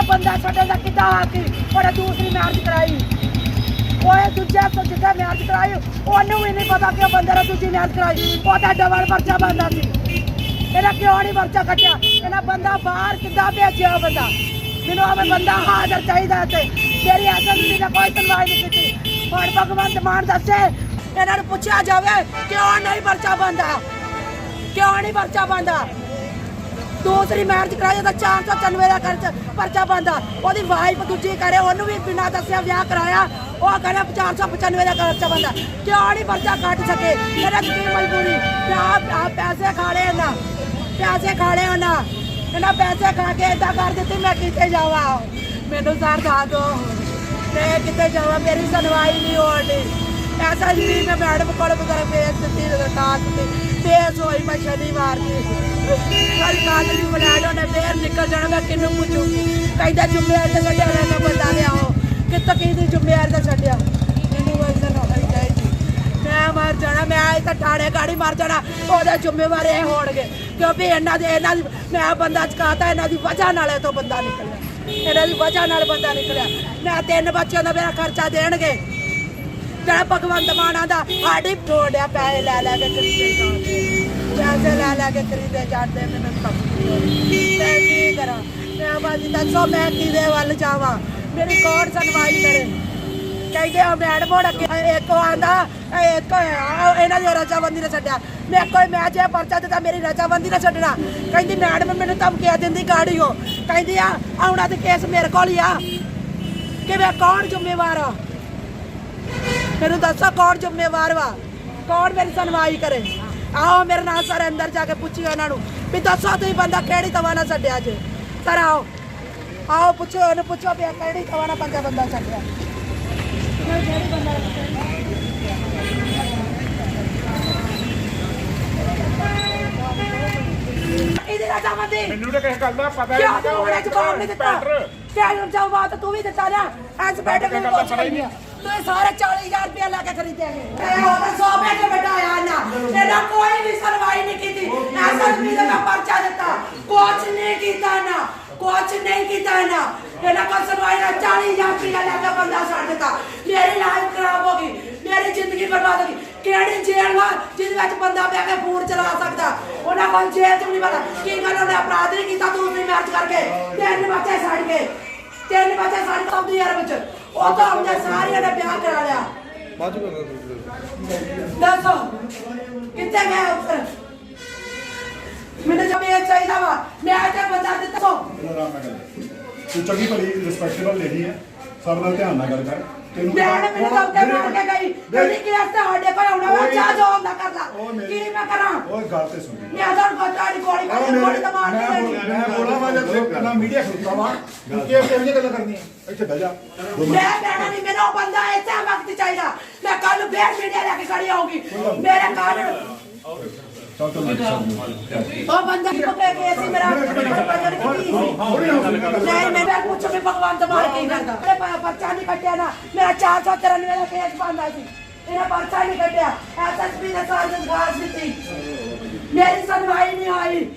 ਮੇਰਾ ਬੰਦਾ ਛੱਡਣ ਦਾ ਕਿੱਦਾਂ ਆ ਕੇ ਉਹਨੇ ਦੂਸਰੀ ਮੈਰਿਜ ਕਰਾਈ? ਉਹ ਦੂਜਾ ਤੋਂ ਜਿੱਦਾਂ ਮੈਰਿਜ ਕਰਾਈ, ਉਹਨੂੰ ਵੀ ਨਹੀਂ ਪਤਾ ਕਿ ਉਹ ਬੰਦੇ ਨੇ ਦੂਜੀ ਮੈਰਿਜ ਕਰਾਈ। ਉਹ ਡਬਲ ਪਰਚਾ ਬੰਦਾ ਸੀ। ਇਹਦਾ ਕਿਉਂ ਨਹੀਂ ਪਰਚਾ ਕੱਟਿਆ? ਇਹਨਾਂ ਬੰਦਾ ਬਾਹਰ ਕਿੱਦਾਂ ਭੇਜਿਆ ਬੰਦਾ? ਮੈਨੂੰ ਆਵੇ ਬੰਦਾ ਹਾਜ਼ਰ ਚਾਹੀਦਾ ਤੇ ਮੇਰੀ ਐਸਐਸਪੀ ਨੇ ਕੋਈ ਸੁਣਵਾਈ ਨਹੀਂ ਕੀਤੀ। ਹੁਣ ਭਗਵੰਤ ਮਾਨ ਦੱਸੇ, ਇਹਨਾਂ ਨੂੰ ਪੁੱਛਿਆ ਜਾਵੇ ਕਿਉਂ ਨਹੀਂ ਪਰਚਾ ਬੰਦਾ ਕਿਉਂ ਨਹੀਂ ਪਰਚਾ ਬੰਦਾ ਦੂਸਰੀ ਮੈਰਿਜ ਕਰਾਇਆ ਤਾਂ 494 ਦਾ ਖਰਚ ਪਰਚਾ ਬੰਦਾ ਉਹਦੀ ਵਾਈਫ ਦੂਜੀ ਕਰੇ, ਉਹਨੂੰ ਵੀ ਬਿਨਾਂ ਦੱਸਿਆ ਵਿਆਹ ਕਰਾਇਆ, ਉਹ ਕਹਿੰਦਾ 495 ਦਾ ਖਰਚਾ ਬੰਦਾ ਕਿਉਂ ਨਹੀਂ ਪਰਚਾ ਕੱਟ ਸਕੇ? ਇਹਨਾਂ ਕੀ ਮਜਬੂਰੀ? ਤੇ ਆਪ ਆਪ ਪੈਸੇ ਖਾ ਲਏ ਨਾ। ਪੈਸੇ ਖਾ ਲਏ ਉਹਨਾਂ ਇਹਨਾਂ ਪੈਸੇ ਖਾ ਕੇ ਏਦਾਂ ਕਰ ਦਿੱਤੀ, ਮੈਂ ਕਿੱਥੇ ਜਾਵਾਂ? ਮੈਨੂੰ ਸਰ ਦੱਸ ਦੋ ਮੈਂ ਕਿੱਥੇ ਜਾਵਾਂ? ਮੇਰੀ ਸੁਣਵਾਈ ਨਹੀਂ ਹੋਣੀ ਐਸਾ ਜੀ ਮੈਂ ਮੈਡਮ ਕੋਲ ਬਜ਼ਾਰ ਪੇਜ ਦਿੱਤੀ ਦਰਖਾਸਤ ਦਿੱਤੀ। ਪੇਜ ਹੋਈ ਮੈਂ ਸ਼ਨੀਵਾਰ ਦੀ। ਕੱਲ ਕਾਲ ਦੀ ਬੁਲਾਡ ਉਹਨੇ ਫੇਰ ਨਿਕਲ ਜਾਣਾ ਮੈਂ ਕਿਹਨੂੰ ਪੁੱਛੂਗੀ ਕਹਿੰਦਾ ਜ਼ਿੰਮੇਵਾਰ ਤੇ ਛੱਡਿਆ ਰਹਿਣਾ ਬੰਦਾ ਲਿਆਓ ਕਿੱਥੇ ਕੀ ਦੀ ਜ਼ਿੰਮੇਵਾਰ ਛੱਡਿਆ? ਮੈਨੂੰ ਵੈਸੇ ਨਾ ਹੋਈ ਚਾਹੀਦੀ ਮੈਂ ਮਰ ਜਾਣਾ, ਮੈਂ ਆਏ ਤਾਂ ਠਾਣੇ ਗਾੜੀ ਮਰ ਜਾਣਾ, ਉਹਦੇ ਜ਼ਿੰਮੇਵਾਰ ਇਹ ਹੋਣਗੇ। ਕਿਉਂਕਿ ਇਹਨਾਂ ਦੇ ਇਹਨਾਂ ਦੀ ਮੈਂ ਬੰਦਾ ਚਕਾਤਾ, ਇਹਨਾਂ ਦੀ ਵਜ੍ਹਾ ਨਾਲ ਇਹ ਤੋਂ ਬੰਦਾ ਨਿਕਲਿਆ। ਇਹਨਾਂ ਦੀ ਵਜ੍ਹਾ ਨਾਲ ਬੰਦਾ ਨਿਕਲਿਆ। ਮੈਂ ਤਿੰਨ ਬੱਚਿਆਂ ਦਾ ਮੇਰਾ ਖਰਚਾ ਦੇਣਗੇ। ਜਿਹੜਾ ਭਗਵੰਤ ਮਾਨਾ ਦਾ ਸਾਡੀ ਟੋੜਿਆ ਪੈਸੇ ਲੈ ਲੈ ਕੇ ਖਰੀਦੇ ਜਾਂਦੇ ਪੈਸੇ ਲੈ ਲੈ ਕੇ ਖਰੀਦੇ ਜਾਂਦੇ ਮੈਨੂੰ ਤਾਂ ਮੈਂ ਕੀ ਕਰਾਂ? ਮੈਂ ਬਾਜੀ ਦੱਸੋ ਮੈਂ ਕਿਹਦੇ ਵੱਲ ਜਾਵਾਂ? ਮੇਰੀ ਕੌਣ ਸੁਣਵਾਈ ਕਰੇ ਕਹਿੰਦੇ ਆ, ਮੈਡਮ, ਹੋਣ ਅੱਗੇ ਇੱਕ ਆਂਦਾ ਇੱਕ ਇਹਨਾਂ ਦੀ ਰਜਾਬੰਦੀ ਨੇ ਛੱਡਿਆ। ਮੈਂ ਕੋਈ ਮੈਂ ਜੇ ਪਰਚਾ ਦਿੱਤਾ, ਮੇਰੀ ਰਜਾਬੰਦੀ ਨੇ ਛੱਡਣਾ। ਕਹਿੰਦੀ, ਮੈਡਮ, ਮੈਨੂੰ ਧਮਕੀਆਂ ਦਿੰਦੀ ਗਾੜੀ ਹੋ? ਕਹਿੰਦੀ ਆ, ਆਉਣਾ ਤੇ ਕੇਸ ਮੇਰੇ ਕੋਲ ਹੀ ਆ। ਕਿ ਮੈਂ ਕੌਣ ਜ਼ਿੰਮੇਵਾਰ ਆ? ਮੈਨੂੰ ਦੱਸੋ ਕੌਣ ਜ਼ਿੰਮੇਵਾਰ ਵਾ? ਕੌਣ ਮੇਰੀ ਸੁਣਵਾਈ ਕਰੇ? ਆਓ ਮੇਰੇ ਨਾਲ ਸਰ ਅੰਦਰ ਜਾ ਕੇ ਪੁੱਛਿਓ ਇਹਨਾਂ ਨੂੰ ਵੀ ਦੱਸੋ ਤੁਸੀਂ ਬੰਦਾ ਕਿਹੜੀ ਤਵਾ ਨਾਲ ਛੱਡਿਆ ਜੇ? ਸਰ ਆਓ। ਆਓ ਪੁੱਛੋ ਉਹਨੂੰ ਪੁੱਛੋ ਵੀ ਕਿਹੜੀ ਤਵਾ ਨਾਲ ਬੰਦਾ ਬੰਦਾ ਛੱਡਿਆ? ਇਹਦੇ ਰਾਜਾ ਮੰਦੀ ਮੈਨੂੰ ਤਾਂ ਕਿਸੇ ਗੱਲ ਦਾ ਪਤਾ ਕਿਉਂ ਨਹੀਂ ਤੂੰ ਜਵਾਬ ਨਹੀਂ ਦਿੱਤਾ? ਕਿਉਂ ਜਵਾਬ ਤੂੰ ਵੀ ਦਿੱਤਾ ਨਾ? ਐਸ ਬੈਠ ਦਾ ਪਤਾ ਹੀ ਨਹੀਂ। ਤੂੰ ਇਹ ਸਾਰੇ 40000 ਰੁਪਏ ਲੈ ਕੇ ਖਰੀਦਿਆ ਹੈ ਇਹ ਉਹ ਤਾਂ 100 ਕੇ ਨਾ। ਇਹਦਾ ਕੋਈ ਵੀ ਸੁਣਵਾਈ ਨਹੀਂ ਕੀਤੀ। ਐਸਐਸਪੀ ਦਾ ਮੈਂ ਪਰਚਾ ਦਿੱਤਾ। ਕੁਛ ਨਹੀਂ ਕੀਤਾ ਨਾ। ਕੁਛ ਨਹੀਂ ਕੀਤਾ ਨਾ। ਇਹਦਾ ਕੋਈ ਸੁਣਵਾਈ ਨਾ। 40000 ਰੁਪਏ ਲੈ ਕੇ ਬੰਦਾ ਛੱਡ ਦਿੱਤਾ। ਮੇਰੀ ਲਾਈਫ ਖਰਾਬ ਹੋ ਗਈ। ਮੇਰੀ ਜ਼ਿੰਦਗੀ ਬਰਬਾਦ ਹੋ ਗਈ। ਕਿਹੜੀ ਜੇਲ੍ਹ ਵਾ ਜਿਹਦੇ ਵਿੱਚ ਬੰਦਾ ਬਹਿ ਕੇ ਫੋਨ ਚਲਾ ਸਕਦਾ? ਉਹਨਾਂ ਕੋਲ ਜੇਲ੍ਹ ਚ ਵੀ ਨਹੀਂ ਪਤਾ। ਕੀ ਗੱਲ ਉਹਨੇ ਅਪਰਾਧ ਨਹੀਂ ਕੀਤਾ? ਦੂਸਰੀ ਮੈਚ ਕਰਕੇ ਤਿੰਨ ਬੱਚੇ ਛੱਡ ਕੇ ਤਿੰਨ ਬੱਚੇ ਛੱਡ ਕੇ ਆਉਂਦੀ ਵਿੱਚ। ਉਹ ਤਾਂ ਉਹਨੇ ਸਾਰਿਆਂ ਨੇ ਵਿਆਹ ਕਰਾ ਲਿਆ। ਬਾਅਦ ਚ ਕਰ ਦੱਸੋ ਕਿੱਥੇ ਗਏ ਉੱਪਰ ਮੈਨੂੰ ਇਹ ਚਾਹੀਦਾ ਵਾ। ਮੈਂ ਤੇ ਬੰਦਾ ਦਿੱਤਾ। ਸੋ ਆਰਾਮ ਨਾਲ ਗੱਲ ਤੂੰ ਚੰਗੀ ਭਲੀ ਰਿਸਪੈਕਟੇਬਲ ਲੇਡੀ ਹੈ। ਸਭ ਨਾਲ ਧਿਆਨ ਨਾਲ ਗੱਲ ਕਰ। ਨੇ ਮੈਨੂੰ ਉੱਤੇ ਮਾਰ ਕੇ ਗਈ। ਤੇਰੀ ਕੀ ਅਸਤਾ ਸਾਡੇ ਕੋਲ ਆਉਣਾ ਵਾ ਚਾਹ ਜੋ ਹੁੰਦਾ ਕਰ ਲਾ। ਕੀ ਮੈਂ ਕਰਾਂ? ਓਏ ਗੱਲ ਤੇ ਸੁਣ। ਮੈਂ ਤਾਂ ਉਹ ਮਾਰੀ ਮੇਰੇ- ਗੋਲੀ ਤਾਂ ਮਾਰ ਬੋਲ- ਦੇਣੀ ਮੈਂ ਬੋਲਾਂ ਵਾ ਜਦ ਤੂੰ ਮੀਡੀਆ ਖੁੱਲਦਾ ਵਾ ਤੂੰ ਕਿਹੋ ਕਿਹੋ ਗੱਲਾਂ ਕਰਨੀਆਂ? ਇੱਥੇ ਬਹਿ ਜਾ। ਮੈਂ ਕਹਿਣਾ ਨਹੀਂ ਮੈਨੂੰ ਬੰਦਾ ਇੱਥੇ ਵਕਤ ਚਾਹੀਦਾ। ਮੈਂ ਕੱਲ ਨੂੰ ਫੇਰ ਮੀਡੀਆ ਲੈ ਕੇ ਖੜੀ ਆਉਂਗੀ ਮੇਰੇ ਕੱਲ ਮੈਂ ਉਹ ਬੰਦਾ ਕਿਉਂ ਕੇ ਅਸੀਂ ਮੇਰਾ ਪਤਾ ਨਹੀਂ ਨਹੀਂ, ਮੈਂ ਮੈਂ ਪੁੱਛੋ ਵੀ ਭਗਵਾਨ ਤੋਂ ਮਾਰ ਕੀ ਕਰਦਾ? ਮੇਰੇ ਪਰਚਾ ਨਹੀਂ ਕੱਟਿਆ ਨਾ। ਮੇਰਾ 493 ਦਾ ਕੇਸ ਬੰਦਾ ਸੀ। ਇਹਨੇ ਪਰਚਾ ਨਹੀਂ ਕੱਟਿਆ। ਐਸਐਸਪੀ ਨੇ ਸਾਰ ਗਾਸ ਦਿੱਤੀ। ਮੇਰੀ ਸੁਣਵਾਈ ਨਹੀਂ ਹੋਈ।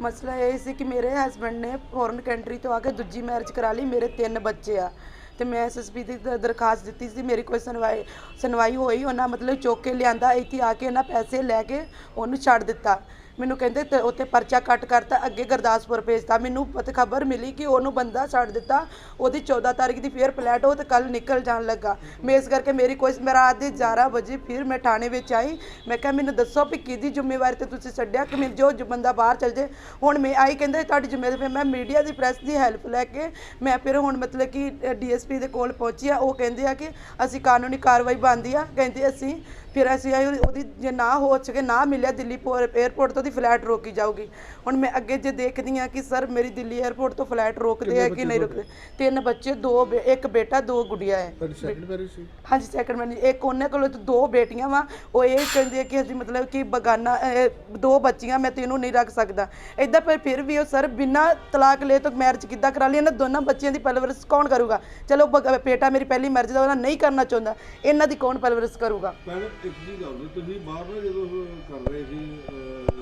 ਮਸਲਾ ਇਹ ਸੀ ਕਿ ਮੇਰੇ ਹਸਬੰਡ ਨੇ ਫੋਰਨ ਕੰਟਰੀ ਤੋਂ ਆ ਕੇ ਦੂਜੀ ਮੈਰਿਜ ਕਰਾ ਲਈ। ਮੇਰੇ ਤਿੰਨ ਬੱਚੇ ਆ। ਤੇ ਮੈਂ ਐਸਐਸਪੀ ਦੀ ਦ- ਦਰਖਾਸਤ ਦਿੱਤੀ ਸੀ, ਮੇਰੀ ਕੋਈ ਸੁਣਵਾਈ ਸੁਣਵਾਈ ਹੋਈ, ਉਹਨਾਂ ਮਤਲਬ ਚੁੱਕ ਕੇ ਲਿਆਂਦਾ, ਇੱਥੇ ਆ ਕੇ ਉਹਨਾਂ ਪੈਸੇ ਲੈ ਕੇ ਉਹਨੂੰ ਛੱਡ ਦਿੱਤਾ। ਮੈਨੂੰ ਕਹਿੰਦੇ ਤੇ ਉੱਥੇ ਪਰਚਾ ਕੱਟ ਕਰਤਾ, ਅੱਗੇ ਗੁਰਦਾਸਪੁਰ ਭੇਜਤਾ। ਮੈਨੂੰ ਪਤਾ ਖਬਰ ਮਿਲੀ ਕਿ ਉਹਨੂੰ ਬੰਦਾ ਛੱਡ ਦਿੱਤਾ। ਉਹਦੀ 14 ਤਾਰੀਖ ਦੀ ਫੇਰ ਫਲੈਟ ਉਹ ਤੇ ਕੱਲ ਨਿਕਲ ਜਾਣ ਲੱਗਾ। ਮੈਂ ਇਸ ਕਰਕੇ ਮੇਰੀ ਕੋਈ ਮੈਂ ਰਾਤ ਦੇ 11 ਵਜੇ ਫਿਰ ਮੈਂ ਥਾਣੇ ਵਿੱਚ ਆਈ। ਮੈਂ ਕਿਹਾ, ਮੈਨੂੰ ਦੱਸੋ ਵੀ ਕਿਹਦੀ ਜ਼ਿੰਮੇਵਾਰੀ ਤੇ ਤੁਸੀਂ ਛੱਡਿਆ ਕਿ ਮੈਨੂੰ ਜੋ ਬੰਦਾ ਬਾਹਰ ਚਲ ਜੇ। ਹੁਣ ਮੈਂ ਆਈ, ਕਹਿੰਦੇ, ਤੁਹਾਡੀ ਜ਼ਿੰਮੇਵਾਰੀ ਮੈਂ ਮੀਡੀਆ ਦੀ ਪ੍ਰੈਸ ਦੀ ਹੈਲਪ ਲੈ ਕੇ ਮੈਂ ਫਿਰ ਹੁਣ ਮਤਲਬ ਕਿ ਡੀਐਸਪੀ ਦੇ ਕੋਲ ਪਹੁੰਚੀ ਆ। ਉਹ ਕਹਿੰਦੇ ਆ ਕਿ ਅਸੀਂ ਕਾਨੂੰਨੀ ਕਾਰਵਾਈ ਬਣਦੀ ਆ। ਕਹਿੰਦੇ ਅਸੀਂ, ਫਿਰ ਅਸੀਂ ਆਏ, ਉਹਦੀ ਜੇ ਨਾ ਹੋ ਸਕੇ, ਨਾ ਮਿਲਿਆ ਦਿੱਲੀ 에ਅਰਪੋਰਟ ਤੋਂ ਦੀ ਫਲਾਈਟ ਰੋਕੀ ਜਾਊਗੀ। ਹੁਣ ਮੈਂ ਅੱਗੇ ਜੇ ਦੇਖਦੀ ਆ ਕਿ ਸਰ ਮੇਰੀ ਦਿੱਲੀ 에ਅਰਪੋਰਟ ਤੋਂ ਫਲਾਈਟ ਰੋਕਦੇ ਆ ਕਿ ਨਹੀਂ ਰੋਕਦੇ? ਤਿੰਨ ਬੱਚੇ ਦੋ ਬੇ- ਇੱਕ ਬੇਟਾ ਦੋ ਗੁੜੀਆ ਹੈ। ਤੁਹਾਡੀ ਸੈਕਿੰਡ ਮੈਰਿਜ ਸੀ? ਹਾਂਜੀ ਸੈਕੰਡ ਮੈਨ ਇੱਕ ਉਹਨੇ ਕੋਲ ਤਾਂ ਦੋ ਬੇਟੀਆਂ ਵਾ। ਉਹ ਇਹ ਕਹਿੰਦੇ ਆ ਕਿ ਅਸੀਂ ਮਤਲਬ ਕਿ ਬਗਾਨਾ ਅਹ, ਦੋ ਬੱਚੀਆਂ ਮੈਂ ਤੈਨੂੰ ਨਹੀਂ ਰੱਖ ਸਕਦਾ। ਇਦਾਂ ਪਰ ਫਿਰ ਵੀ ਉਹ ਸਰ ਬਿਨਾਂ ਤਲਾਕ ਲਏ ਤੋਂ ਮੈਰਿਜ ਕਿੱਦਾਂ ਕਰਾ ਲਈ? ਇਹਨਾਂ ਦੋਨਾਂ ਬੱਚਿਆਂ ਦੀ ਪਰਵਰਿਸ਼ ਕੌਣ ਕਰੂਗਾ? ਚਲੋ ਬਗ- ਬੇਟਾ ਮੇਰੀ ਪਹਿਲੀ ਮੈਰਿਜ ਦਾ ਉਹਨਾਂ ਨਹੀਂ ਕਰਨਾ ਚਾਹੁੰਦਾ। ਇਹਨਾਂ ਦੀ ਕੌਣ ਪਰਵਰਿਸ਼ ਕਰੂਗਾ? ਪਹਿਲਾਂ ਇੱਕ ਜੀ ਗੱਲ ਤੁਸੀਂ ਬਾਹਰ ਨਾ ਜਦੋਂ ਉਹ ਕਰ ਰਹੇ ਸੀ ਅਹ,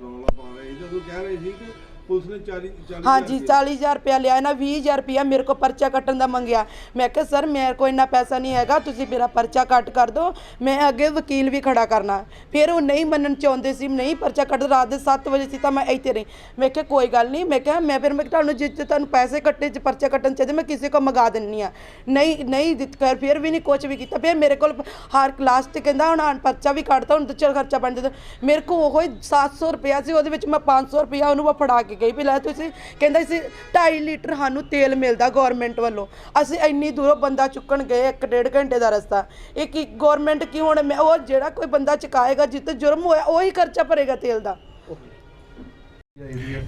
ਰੌਲਾ ਪਾ ਰਹੇ ਸੀ। ਜਦੋਂ ਕਹਿ ਰਹੇ ਸੀ ਕਿ ਪੁਲਿਸ ਨੇ 40 40 ਹਾਂਜੀ 40000 ਰੁਪਇਆ ਲਿਆ ਨਾ 20000 ਰੁਪਇਆ ਮੇਰੇ ਕੋ ਪਰਚਾ ਕੱਟਣ ਦਾ ਮੰਗਿਆ। ਮੈਂ ਕਿਹਾ ਸਰ ਮੇਰੇ ਕੋਲ ਇੰਨਾ ਪੈਸਾ ਨਹੀਂ ਹੈਗਾ ਤੁਸੀਂ ਮੇਰਾ ਪਰਚਾ ਕੱਟ ਕਰ ਦਿਓ ਮੈਂ ਅੱਗੇ ਵਕੀਲ ਵੀ ਖੜਾ ਕਰਨਾ। ਫਿਰ ਉਹ ਨਹੀਂ ਮੰਨਣ ਚਾਹੁੰਦੇ ਸੀ ਨਹੀਂ ਪਰਚਾ ਕੱਟ ਰਾਤ ਦੇ 7 ਵਜੇ ਸੀ ਤਾਂ ਮੈਂ ਇੱਥੇ ਰਹੀ। ਮੈਂ ਕਿਹਾ ਕੋਈ ਗੱਲ ਨਹੀਂ। ਮੈਂ ਕਿਹਾ ਮੈਂ ਫਿਰ ਮੈਂ ਤੁਹਾਨੂੰ ਜੇ ਜੇ ਤੁਹਾਨੂੰ ਪੈਸੇ ਕੱਟੇ ਚ ਪਰਚਾ ਕੱਟਣ ਚਾਹੀਦੇ ਮੈਂ ਕਿਸੇ ਕੋ ਮੰਗਾ ਦਿੰਨੀ ਆ। ਨਹੀਂ ਨਹੀਂ ਦਿੱਤ ਕਰ ਫਿਰ ਵੀ ਨਹੀਂ ਕੁਝ ਵੀ ਕੀਤਾ। ਫਿਰ ਮੇਰੇ ਕੋਲ ਹਰ ਕਲਾਸ ਤੇ ਕਹਿੰਦਾ ਹੁਣ ਪਰਚਾ ਵੀ ਕੱਟਦਾ ਹੁਣ ਤੇ ਚਲ ਖਰਚਾ ਬਣ ਜਾਂਦਾ। ਮੇਰੇ ਕੋ ਉਹ ਹੀ 700 ਰੁਪਇਆ ਸੀ ਉਹਦੇ ਵਿੱਚ ਮੈਂ 500 ਰੁਪਇਆ ਉਹਨੂੰ ਮੈਂ ਫੜਾ ਕੇ ਗਈ ਵੀ ਲੈ ਤੁਸੀਂ। ਕਹਿੰਦਾ ਸੀ 2.5 ਲੀਟਰ ਸਾਨੂੰ ਤੇਲ ਮਿਲਦਾ ਗਵਰਨਮੈਂਟ ਵੱਲੋਂ। ਅਸੀਂ ਇੰਨੀ ਦੂਰੋਂ ਬੰਦਾ ਚੁੱਕਣ ਗਏ ਇੱਕ ਡੇਢ ਘੰਟੇ ਦਾ ਰਸਤਾ। ਇਹ ਕੀ ਗਵਰਨਮੈਂਟ ਕੀ ਹੁਣ ਮੈਂ ਉਹ ਜਿਹੜਾ ਕੋਈ ਬੰਦਾ ਚੁਕਾਏਗਾ ਜਿੱਤੇ ਜੁਰਮ ਹੋਇਆ ਉਹੀ ਖਰਚਾ ਭਰੇਗਾ ਤੇਲ ਦਾ।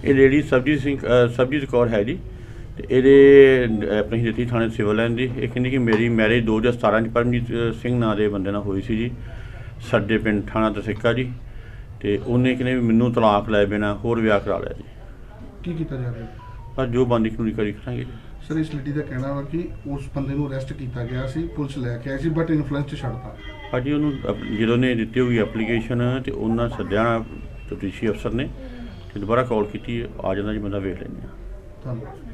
ਇਹ ਲੇਡੀ ਸਰਬਜੀਤ ਸਿੰਘ ਅ, ਸਰਬਜੀਤ ਕੌਰ ਹੈ ਜੀ ਤੇ ਇਹਦੇ ਆਪਣੀ ਦਿੱਤੀ ਥਾਣੇ ਸਿਵਲ ਲਾਈਨ ਦੀ। ਇਹ ਕਹਿੰਦੀ ਕਿ ਮੇਰੀ ਮੈਰਿਜ 2017 ਚ ਪਰਮਜੀਤ ਸਿੰਘ ਨਾਂ ਦੇ ਬੰਦੇ ਨਾਲ ਹੋਈ ਸੀ ਜੀ। ਸਾਡੇ ਪਿੰਡ ਥਾਣਾ ਤਸਿੱਕਾ ਜੀ ਤੇ ਉਹਨੇ ਕਹਿੰਦੇ ਵੀ ਮੈਨੂੰ ਤਲਾਕ ਲੈ ਬਿਨਾ ਹੋਰ ਵਿਆਹ ਕਰਾ ਲਿਆ ਜੀ। ਕੀ ਕੀਤਾ ਜਾ ਰਿਹਾ? ਪਰ ਜੋ ਬੰਦੀ ਕਾਨੂੰਨੀ ਕਰੀ ਕਰਾਂਗੇ। ਸਰ ਇਸ ਲੇਡੀ ਦਾ ਕਹਿਣਾ ਵਾ ਕਿ ਉਸ ਬੰਦੇ ਨੂੰ ਅਰੈਸਟ ਕੀਤਾ ਗਿਆ ਸੀ ਪੁਲਿਸ ਲੈ ਕੇ ਆਈ ਸੀ ਬਟ ਇਨਫਲੂਐਂਸ ਚ ਛੱਡਤਾ। ਭਾਜੀ ਉਹਨੂੰ ਅਪ- ਜਦੋਂ ਨੇ ਦਿੱਤੀ ਹੋਈ ਐਪਲੀਕੇਸ਼ਨ ਤੇ ਉਹਨਾਂ ਸੱਦਿਆ ਤਫਤੀਸ਼ੀ ਅਫਸਰ ਨੇ ਤੇ ਦੁਬਾਰਾ ਕਾਲ ਕੀਤੀ ਆ ਜਾਂਦਾ ਜੀ ਬੰਦਾ ਵੇਖ ਲੈਂਦੇ। ਆ ਧੰਨਵਾਦ।